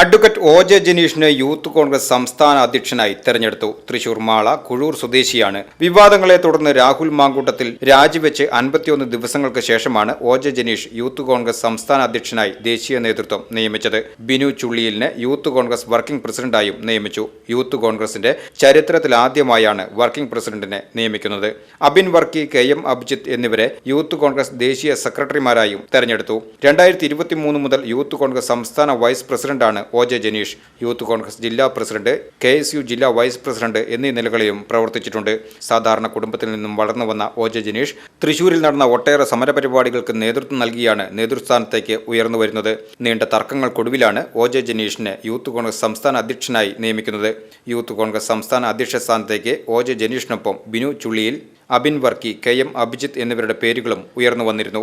advocate O J ജനീഷിനെ youth Congress സംസ്ഥാന അധ്യക്ഷനായി തെരഞ്ഞെടുത്തു. തൃശൂർ മാള കുഴൂർ സ്വദേശിയാണ്. വിവാദങ്ങളെ തുടർന്ന് രാഹുൽ മാങ്കൂട്ടത്തിൽ രാജിവെച്ച് അൻപത്തിയൊന്ന് ദിവസങ്ങൾക്ക് ശേഷമാണ് O J Janeesh youth Congress സംസ്ഥാന അധ്യക്ഷനായി ദേശീയ നേതൃത്വം നിയമിച്ചത്. ബിനു ചുള്ളിയിലിനെ യൂത്ത് കോൺഗ്രസ് വർക്കിംഗ് പ്രസിഡന്റായും നിയമിച്ചു. യൂത്ത് കോൺഗ്രസിന്റെ ചരിത്രത്തിലാദ്യമായാണ് വർക്കിംഗ് പ്രസിഡന്റിനെ നിയമിക്കുന്നത്. അബിൻ വർക്കി കെ എം അഭിജിത്ത് എന്നിവരെ യൂത്ത് കോൺഗ്രസ് ദേശീയ സെക്രട്ടറിമാരായും തെരഞ്ഞെടുത്തു. രണ്ടായിരത്തി മുതൽ യൂത്ത് കോൺഗ്രസ് സംസ്ഥാന വൈസ് പ്രസിഡന്റാണ് O J Janeesh youth Congress ജില്ലാ പ്രസിഡന്റ് കെ എസ് യു ജില്ലാ വൈസ് പ്രസിഡന്റ് എന്നീ നിലകളിലും പ്രവർത്തിച്ചിട്ടുണ്ട്. സാധാരണ കുടുംബത്തിൽ നിന്നും വളർന്നു വന്ന ഒ ജെ ജനീഷ് തൃശൂരിൽ നടന്ന ഒട്ടേറെ സമരപരിപാടികൾക്ക് നേതൃത്വം നൽകിയാണ് നേതൃസ്ഥാനത്തേക്ക് ഉയർന്നു വരുന്നത്. നീണ്ട തർക്കങ്ങൾക്കൊടുവിലാണ് ഒ ജെ ജനീഷിനെ യൂത്ത് കോൺഗ്രസ് സംസ്ഥാന അധ്യക്ഷനായി നിയമിക്കുന്നത്. യൂത്ത് കോൺഗ്രസ് സംസ്ഥാന അധ്യക്ഷ സ്ഥാനത്തേക്ക് ഒ ജെ ജനീഷിനൊപ്പം ബിനു ചുള്ളിയിൽ അബിൻ വർക്കി കെ എം അഭിജിത്ത് എന്നിവരുടെ പേരുകളും ഉയർന്നു വന്നിരുന്നു.